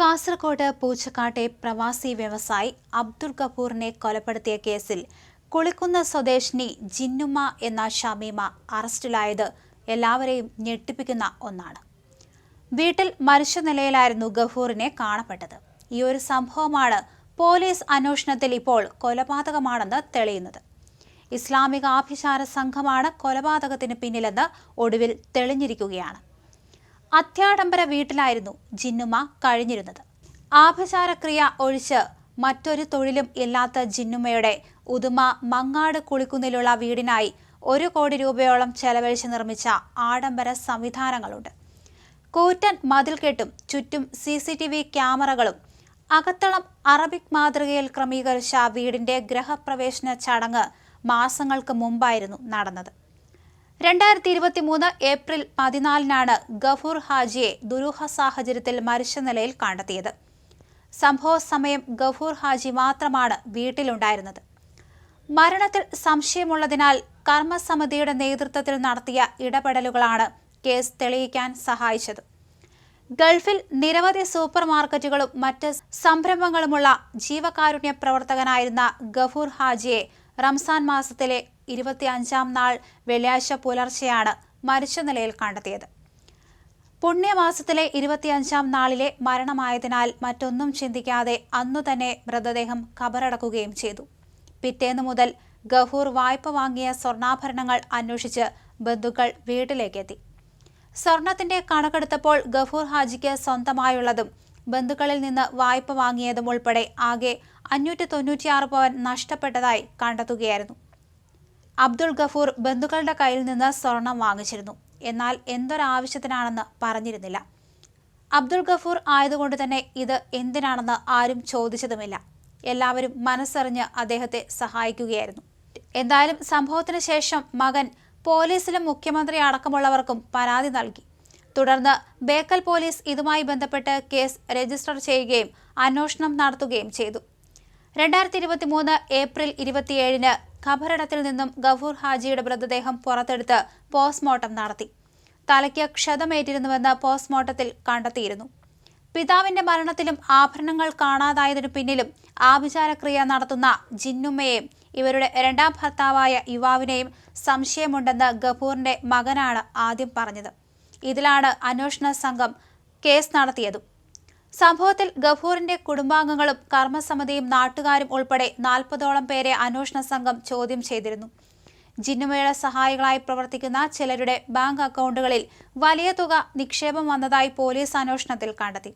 കാസർകോട് പൂച്ചക്കാട്ടെ പ്രവാസി വ്യവസായി അബ്ദുൾ കപൂറിനെ കൊലപ്പെടുത്തിയ കേസിൽ കുളിക്കുന്ന സ്വദേശിനി ജിന്നുമ്മ എന്ന ഷമീമ അറസ്റ്റിലായത് എല്ലാവരെയും ഞെട്ടിപ്പിക്കുന്ന ഒന്നാണ്. വീട്ടിൽ മരിച്ച നിലയിലായിരുന്നു ഗഫൂറിനെ കാണപ്പെട്ടത്. ഈ ഒരു സംഭവമാണ് പോലീസ് അന്വേഷണത്തിൽ ഇപ്പോൾ കൊലപാതകമാണെന്ന് തെളിയുന്നത്. ഇസ്ലാമിക ആഭിചാര സംഘമാണ് കൊലപാതകത്തിന് പിന്നിലെന്ന് ഒടുവിൽ തെളിഞ്ഞിരിക്കുകയാണ്. അത്യാഡംബര വീട്ടിലായിരുന്നു ജിന്നുമ കഴിഞ്ഞിരുന്നത്. ആഭിചാരക്രിയ ഒഴിച്ച് മറ്റൊരു തൊഴിലും ഇല്ലാത്ത ജിന്നുമയുടെ ഉദുമ മങ്ങാട് കുളിക്കുന്നിലുള്ള വീടിനായി ഒരു കോടി രൂപയോളം ചെലവഴിച്ച് നിർമ്മിച്ച ആഡംബര സംവിധാനങ്ങളുണ്ട്. കൂറ്റൻ മതിൽക്കെട്ടും ചുറ്റും സി സി ടി വി ക്യാമറകളും അകത്തളം അറബിക് മാതൃകയിൽ ക്രമീകരിച്ച വീടിന്റെ ഗ്രഹപ്രവേശന ചടങ്ങ് മാസങ്ങൾക്ക് മുമ്പായിരുന്നു നടന്നത്. രണ്ടായിരത്തി ഇരുപത്തി മൂന്ന് ഏപ്രിൽ പതിനാലിനാണ് ഗഫൂർ ഹാജിയെ ദുരൂഹ സാഹചര്യത്തിൽ മരിച്ച നിലയിൽ കണ്ടെത്തിയത്. സംഭവ സമയം ഗഫൂർ ഹാജി മാത്രമാണ് വീട്ടിലുണ്ടായിരുന്നത്. മരണത്തിൽ സംശയമുള്ളതിനാൽ കർമ്മസമിതിയുടെ നേതൃത്വത്തിൽ നടത്തിയ ഇടപെടലുകളാണ് കേസ് തെളിയിക്കാൻ സഹായിച്ചത്. ഗൾഫിൽ നിരവധി സൂപ്പർ മാർക്കറ്റുകളും മറ്റ് സംരംഭങ്ങളുമുള്ള ജീവകാരുണ്യ പ്രവർത്തകനായിരുന്ന ഗഫൂർ ഹാജിയെ റംസാൻ മാസത്തിലെ ഇരുപത്തിയഞ്ചാം നാൾ വെള്ളിയാഴ്ച പുലർച്ചെയാണ് മരിച്ച നിലയിൽ കണ്ടെത്തിയത്. പുണ്യമാസത്തിലെ ഇരുപത്തിയഞ്ചാം നാളിലെ മരണമായതിനാൽ മറ്റൊന്നും ചിന്തിക്കാതെ അന്നു തന്നെ മൃതദേഹം കബറടക്കുകയും ചെയ്തു. പിറ്റേന്നു മുതൽ ഗഹൂർ വായ്പ വാങ്ങിയ സ്വർണാഭരണങ്ങൾ അന്വേഷിച്ച് ബന്ധുക്കൾ വീട്ടിലേക്കെത്തി. സ്വർണത്തിന്റെ കണക്കെടുത്തപ്പോൾ ഗഫൂർ ഹാജിക്ക് സ്വന്തമായുള്ളതും ബന്ധുക്കളിൽ നിന്ന് വായ്പ വാങ്ങിയതും ഉൾപ്പെടെ ആകെ അഞ്ഞൂറ്റി തൊണ്ണൂറ്റിയാറ് പവൻ നഷ്ടപ്പെട്ടതായി കണ്ടെത്തുകയായിരുന്നു. അബ്ദുൾ ഗഫൂർ ബന്ധുക്കളുടെ കയ്യിൽ നിന്ന് സ്വർണം വാങ്ങിച്ചിരുന്നു. എന്നാൽ എന്തൊരാവശ്യത്തിനാണെന്ന് പറഞ്ഞിരുന്നില്ല. അബ്ദുൾ ഗഫൂർ ആയതുകൊണ്ട് തന്നെ ഇത് എന്തിനാണെന്ന് ആരും ചോദിച്ചതുമില്ല. എല്ലാവരും മനസ്സറിഞ്ഞ് അദ്ദേഹത്തെ സഹായിക്കുകയായിരുന്നു. എന്തായാലും സംഭവത്തിന് ശേഷം മകൻ പോലീസിലും മുഖ്യമന്ത്രി അടക്കമുള്ളവർക്കും പരാതി നൽകി. തുടർന്ന് ബേക്കൽ പോലീസ് ഇതുമായി ബന്ധപ്പെട്ട് കേസ് രജിസ്റ്റർ ചെയ്യുകയും അന്വേഷണം നടത്തുകയും ചെയ്തു. രണ്ടായിരത്തി ഇരുപത്തി മൂന്ന് ഏപ്രിൽ ഇരുപത്തിയേഴിന് ഖബറിടത്തിൽ നിന്നും ഗഫൂർ ഹാജിയുടെ മൃതദേഹം പുറത്തെടുത്ത് പോസ്റ്റ്മോർട്ടം നടത്തി. തലയ്ക്ക് ക്ഷതമേറ്റിരുന്നുവെന്ന് പോസ്റ്റ്മോർട്ടത്തിൽ കണ്ടെത്തിയിരുന്നു. പിതാവിന്റെ മരണത്തിലും ആഭരണങ്ങൾ കാണാതായതിനു പിന്നിലും ആഭിചാരക്രിയ നടത്തുന്ന ജിന്നുമ്മയെയും ഇവരുടെ രണ്ടാം ഭർത്താവായ യുവാവിനെയും സംശയമുണ്ടെന്ന് ഗഫൂറിന്റെ മകനാണ് ആദ്യം പറഞ്ഞത്. ഇതിലാണ് അന്വേഷണ സംഘം കേസ് നടത്തിയതും. സംഭവത്തിൽ ഗഫൂറിന്റെ കുടുംബാംഗങ്ങളും കർമ്മസമിതിയും നാട്ടുകാരും ഉൾപ്പെടെ നാൽപ്പതോളം പേരെ അന്വേഷണ സംഘം ചോദ്യം ചെയ്തിരുന്നു. ജിന്നുമയുടെ സഹായികളായി പ്രവർത്തിക്കുന്ന ചിലരുടെ ബാങ്ക് അക്കൗണ്ടുകളിൽ വലിയ തുക നിക്ഷേപം വന്നതായി പോലീസ് അന്വേഷണത്തിൽ കണ്ടെത്തി.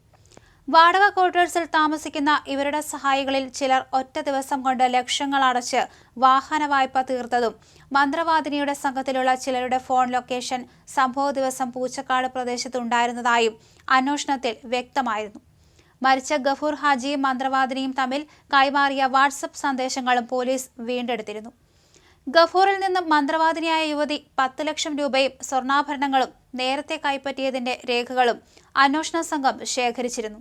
വാടക ക്വാർട്ടേഴ്സിൽ താമസിക്കുന്ന ഇവരുടെ സഹായികളിൽ ചിലർ ഒറ്റ ദിവസം കൊണ്ട് ലക്ഷങ്ങൾ അടച്ച് വാഹന വായ്പ തീർത്തതും മന്ത്രവാദിനിയുടെ സംഘത്തിലുള്ള ചിലരുടെ ഫോൺ ലൊക്കേഷൻ സംഭവ ദിവസം പൂച്ചക്കാട് പ്രദേശത്തുണ്ടായിരുന്നതായും അന്വേഷണത്തിൽ വ്യക്തമായിരുന്നു. മരിച്ച ഗഫൂർ ഹാജിയും മന്ത്രവാദിനിയും തമ്മിൽ കൈമാറിയ വാട്സപ്പ് സന്ദേശങ്ങളും പോലീസ് വീണ്ടെടുത്തിരുന്നു. ഗഫൂറിൽ നിന്നും മന്ത്രവാദിനിയായ യുവതി പത്ത് ലക്ഷം രൂപയും സ്വർണാഭരണങ്ങളും നേരത്തെ കൈപ്പറ്റിയതിന്റെ രേഖകളും അന്വേഷണ സംഘം ശേഖരിച്ചിരുന്നു.